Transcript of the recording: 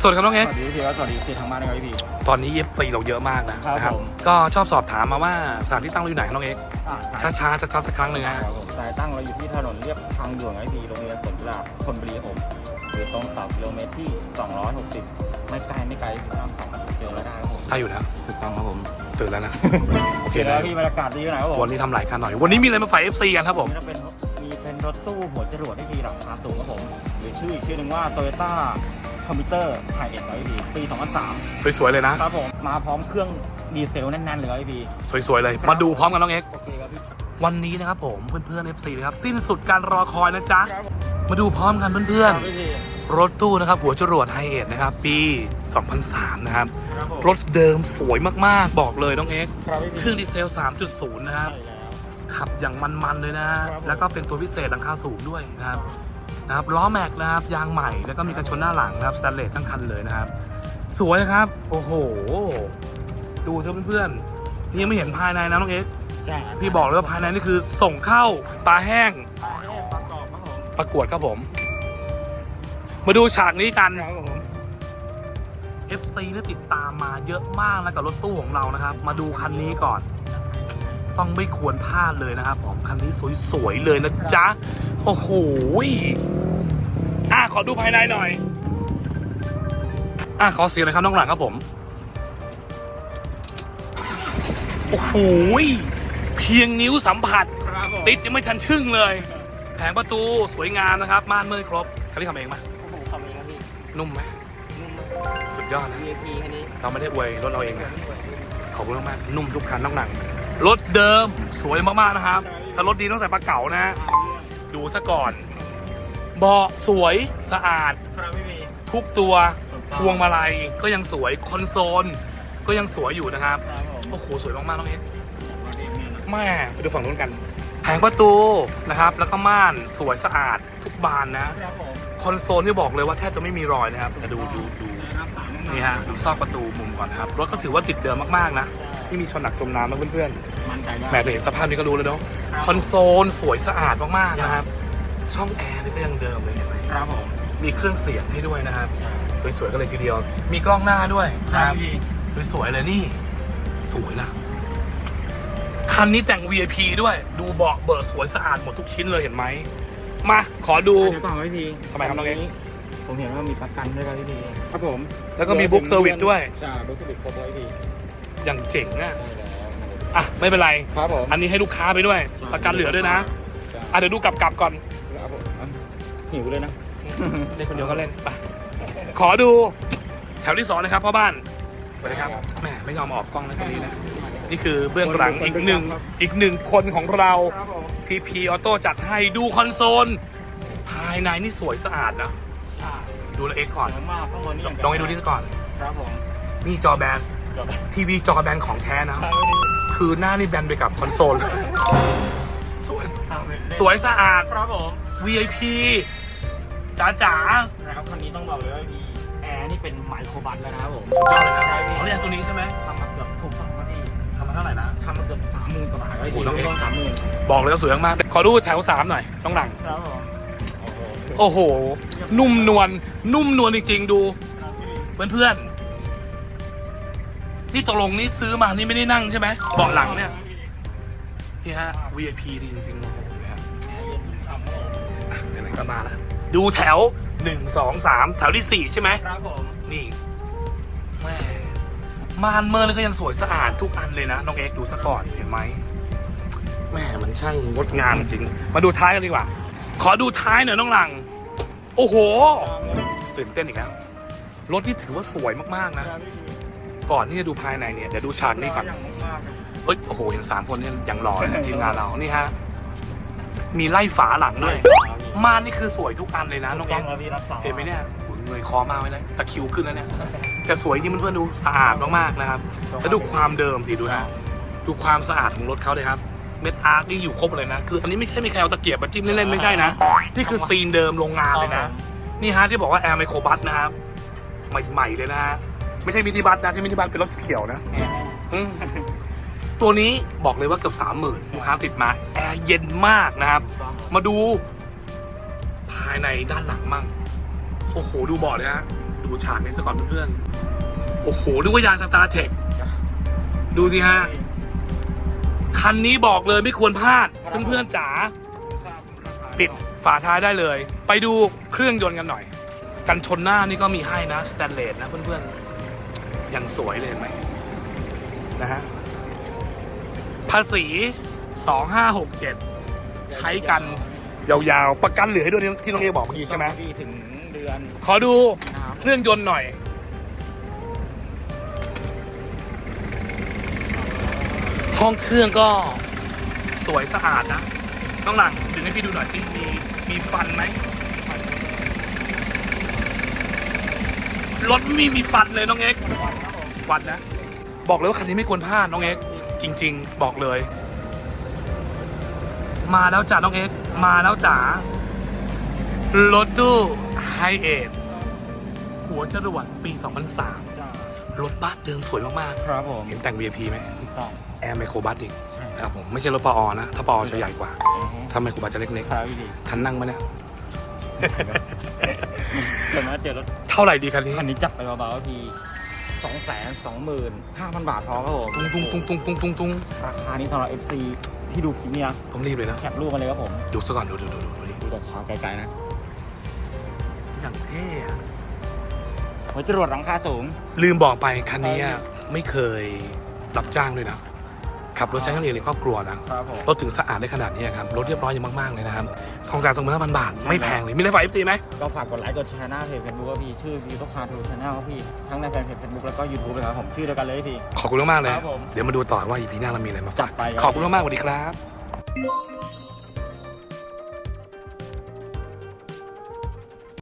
สวัสดีครับน้องสเอ็กวัสดีพี่ครับสวัสดีพี่ทางบ้านนะครับพี่ตอนนี้ FC เราเยอะมากนะครับนะครับ ผม ก็ชอบสอบถามมาว่าสถานที่ตั้งเราอยู่ไหนน้องเอ็กอ่าช้าๆชัดๆสักครั้งหนึ่งนะครับผมสายตั้งเราอยู่ที่ถนนเรียบทางด่วนไอพีโรงเรียนสวนกุหลาบธนบุรีครับผมอยู่ตรงเสากิโลเมตรที่ 260 ไม่ไกลไม่ไกลพี่น้องสองกิโลแล้วได้ครับผมได้อยู่นะถูกต้องครับผมตื่นแล้วนะโอเคเห็นนะแล้วพี่บรรยากาศดีอยู่ไหนครับผมวันนี้ทำหลายคันหน่อย วันนี้มีอะไรมาฝาก FC กันครับผม นี่จะเป็นมีเป็นรถตู้หัวจรวดที่พี่หลังคาสูงครับผมหรือชื่ออีกชื่อหนึ่งว่า Toyota Commuter High End ครับพี่ปี 2003 สวยๆเลยนะ ครับผม มาพร้อมเครื่องดีเซลแน่นๆเลยครับพี่สวยๆเลย มาดูพร้อมกันน้องเอ็กโอเคครับพี่ วันนี้นะครับผมเพื่อนๆ FC นะครับสิ้นสุดการรอคอยนะจ๊ะ ครับผมมาดูพร้อมกันเพื่อนครับพี่ๆรถตู้นะครับหัวจรวดไฮเอทนะครับปี 2003 นะครับ ครับผมรถเดิมสวยมากๆ บอกเลยน้องเอ็กครับพี่เครื่องดีเซล 3.0 นะครับ ใช่แล้ว ขับอย่างมันๆเลยนะครับผม แล้วก็เป็นตัวพิเศษหลังคาสูงด้วยนะครับ นะครับล้อแม็กนะครับยางใหม่แล้วก็มีกันชนหน้าหลังนะครับสแตนเลสทั้งคันเลยนะครับ สวยนะครับ โอ้โห ดูซิเพื่อนๆนี่ยังไม่เห็นภายในนะน้องเอ็กซ์ใช่พี่บอกเลยว่าภายในนี่คือส่งเข้าปลาแห้งปลาแห้งปลากรอบครับผมประกวดครับผม มาดูฉากนี้กันครับผม FC เนี่ยติดตามมาเยอะมากนะกับรถตู้ของเรานะครับ มาดูคันนี้ก่อน ต้องไม่ควรพลาดเลยนะครับผมคันนี้สวยๆเลยนะจ๊ะ โอ้โห อะขอดูภายในหน่อย อะขอเสียงหน่อยครับน้องหลังครับผม โอ้โหเพียงนิ้วสัมผัสครับผมติดยังไม่ทันชึ่งเลย แผงประตูสวยงามนะครับม่านเมื่อยครบคันนี้ทำเองไหมโอ้โหขับเองครับพี่ นุ่มไหมนุ่มสุดยอดนะ VIP คันนี้ เราไม่ได้อวยรถเราเองนะขอบคุณมากๆนุ่มทุกคันน้องหนังรถเดิมสวยมากๆนะครับ ถ้ารถดีต้องใส่ปลาเก๋านะ ดูซะก่อน เบาะสวยสะอาด ครับพี่มีทุกตัวถูกต้องพวงมาลัยก็ยังสวยคอนโซลก็ยังสวยอยู่นะครับครับผมโอ้โหสวยมากๆน้องเอ็กซ์มาดีเนี่ยนะแม่ไปดูฝั่งนู้นกันแผงประตูนะครับ แล้วก็ม่านสวยสะอาดทุกบานนะ ครับผมคอนโซลที่บอกเลยว่าแทบจะไม่มีรอยนะครับแต่ดูดูดูได้รับสามมากๆนี่ฮะดูซอกประตูมุมก่อนนะครับรถก็ถือว่าติดเดิมมากๆนะที่มีชนหนักจมน้ำนะเพื่อนๆ มั่นใจได้ แหมแต่เห็นสภาพนี้ก็รู้แล้วเนาะครับ คอนโซลสวยสะอาดมากๆนะครับ ช่องแอร์นี่ก็ยังเดิมเลยเห็นไหมครับผมมีเครื่องเสียงให้ด้วยนะครับใช่สวยๆกันเลยทีเดียว มีกล้องหน้าด้วยคนะรัครับบพี่สวยๆเลยนี่ สวยนะ คันนี้แต่ง VIP ด้วย ดูเบาะเบิกสวยสะอาดหมดทุกชิ้นเลยเห็นไหม มา ขอดูเดี๋ยวก่อนครับพี่ทำไมครับน้องเอ็กซ์ผมเห็นว่ามีประกันด้วยครับพี่พีครับผม แล้วก็มีบุ๊กเซอร์วิสด้วยใช่บุ๊กเซอร์วิสครบเลยพี่อย่างเจ๋งอะใช่แล้วอะ ไม่เป็นไรครับผมอันนี้ให้ลูกค้าไปด้วย ประกันเหลือด้วยนะใช่อะเดี๋ยวดูกลับๆก่อนครับผมอะ หิวเลยนะ เล่นคนเดียวก็เล่นไปขอดูแถวที่สองนะครับพ่อบ้านสวัสดีครับแหมไม่ยอมออกกล้องในคนนี้นะนี่คือเบื้องหลังอีกหนึ่งอีกหนึ่งคนของเราครับผมทีพีออโต้จัดให้ดูคอนโซล ภายในนี่สวยสะอาดนะใช่ดูละเอ็กก่อนสวยมากข้างบนนี่อย่างลองให้ดูนี่ก่อนครับผมนี่จอแบนจบแล้วทีวีจอแบนของแท้นะครับพี่คือหน้านี่แบนไปกับคอนโซลเลยสวยครับพี่สวยสะอาดครับผม VIP จ๋าจ๋านะครับคันนี้ต้องบอกเลยว่ามีแอร์นี่เป็นไมโครบัสแล้วนะครับผมสุดยอดเลยนะใช่พี่อ๋อเนี่ยตัวนี้ใช่ไหมทำมาเกือบถูกต้องครับพี่ทำมาเท่าไหร่นะทำมาเกือบสามหมื่นกว่าบาทแล้วโอ้โหพี่น้องเอ็กซ์ต้องสามหมื่นบอกเลยว่าสวยมากๆขอดูแถวสามหน่อยต้องหลังครับผมโอ้โหโอ้โหนุ่มนวลนุ่มนวลจริงๆดูครับพี่เพื่อนๆนี่ตกลงนี่ซื้อมานี่ไม่ได้นั่งใช่ไหมเบาะหลังเนี่ยนี่ฮะ VIP ดีจริงๆโอ้โหเนี่ยแอร์เย็นฉ่ำครับผมอะไหนๆก็มาแล้ว ดูแถวหนึ่งสองสามแถวที่สี่ใช่ไหมครับผม นี่แม่ม่านเมินก็ยังสวยสะอาดทุกอันเลยนะ น้องเอ็กซ์ดูซะก่อนเห็นไหมแม่มันช่างงดงามจริง มาดูท้ายกันดีกว่า ขอดูท้ายหน่อยน้องหลัง โอ้โห ตื่นเต้นอีกแล้วรถนี่ถือว่าสวยมากๆนะ ก่อนที่จะดูภายในเนี่ยเดี๋ยวดูฉากนี้ก่อนอย่างมากครับเอ้ยโอ้โหเห็นสามคนนี่ยังหล่อเลยนะทีมงานเรานี่ฮะมีไล่ฝาหลังด้วย ม่านนี่คือสวยทุกอันเลยนะน้องต้เอ็องกซ์แล้วพี่รับสองเห็นไหมเนี่ยโอ้ยเงยคอมากไว้เลยตะคริวขึ้นแล้วเนี่ยแต่สวยจริงเพื่อนๆดูสะอาดมากๆนะครับแล้วดูความเดิมสิดูฮะดูความสะอาดของรถเขาเลยครับเม็ดอาร์คนี่อยู่ครบเลยนะ คืออันนี้ไม่ใช่มีใครเอาตะเกียบมาจิ้มเล่นๆไม่ใช่นะ นี่คือซีนเดิมโรงงานเลยนะ นี่ฮะที่บอกว่าแอร์ไมโครบัสนะครับใหม่ๆเลยนะฮะไม่ใช่มินิบัสนะที่มินิบัสเป็นรถเขียวนะอืมตัวนี้บอกเลยว่าเกือบสามหมื่นลูกค้าติดมาแอร์เย็นมากนะครับ มาดูภายในด้านหลังมั่ง โอ้โห ดูบาะเลยฮะ ดูฉากนี้ซะก่อนเพื่อนๆ โอ้โห นึกว่ายานสตาร์เทค ดูสิฮะ คันนี้บอกเลยไม่ควรพลาด เพื่อนๆจ๋าปิดฝาท้ายได้เลย ไปดูเครื่องยนต์กันหน่อย กันชนหน้านี่ก็มีให้นะ สแตนเลสนะเพื่อนๆยังสวยเลยเห็นไหมนะฮะ ภาษี 2567 ใช้กัน ยาวๆ ประกันเหลือให้ด้วยที่น้องเอบอกเมื่อกี้ใช่ไหมพี่ถึงเดือนขอดูนะครับเครื่องยนต์หน่อย ห้องเครื่องก็สวยสะอาดนะต้องหลังดึงให้พี่ดูหน่อยสิมีมีฟันไหมรถไม่มีฟันเลยน้องเอ็กซ์ฟันนะ บอกเลยว่าคันนี้ไม่ควรพลาดน้องเอ็กซ์จริง ๆ บอกเลย มาแล้วจ้ะน้องเอ็กซ์มาแล้วจ๋ารถตู้ไฮเอทหัวจรวดปี 2003 รถบัสเดิมสวยมากครับผม ๆ เห็นแต่ง VIP ไหมถูกต้อง แอร์ไมโครบัสอีกใช่ นะครับผมไม่ใช่รถปออนะ ถ้าปออจะใหญ่กว่าอือฮึถ้าไมโครบัสจะเล็กครับพี่ดีๆ ทันนั่งมาเนี่ย เกิดมาเจอรถเท่าไหร่ดีคันนี้ คันนี้จับไปเบาๆพี่สองแสนสองหมื่นห้าพันบาทพอครับผมตุ้งตุ้งตุ้งตุ้งตุ้งตุ้งตุ้งราคานี้สำหรับ FC ที่ดูคลิปนี้นะต้องรีบเลยนะ แคปรูปมาเลยครับผมดูซะก่อนดูดูดูดูดูดิดูจากขาไกลๆนะอย่างเท่อะหัวจรวดหลังคาสูง ลืมบอกไปคันนี้อะไม่เคยรับจ้างด้วยนะ ขับรถใช้กันเองในครอบครัวนะครับผมรถถึงสะอาดได้ขนาดนี้ครับรถเรียบร้อยอย่างมากๆเลยนะครับสองแสนสองหมื่นห้าพันบาทไม่แพงเลยมีอะไรฝากเอฟซีไหมก็ฝากกดไลค์กดแชร์หน้าเพจเฟซบุ๊กพี่ชื่อพีโตคาร์ทูชาแนลพี่ทั้งในแฟนเพจเฟซบุ๊กแล้วก็ยูทูบเลยครับผมชื่อเดียวกันเลยพี่ขอบคุณมากๆเลยครับผมเดี๋ยวมาดูต่อว่า EP หน้าเรามีอะไรมาฝากจัดไปครับขอบคุณมากๆสวัสดีครับ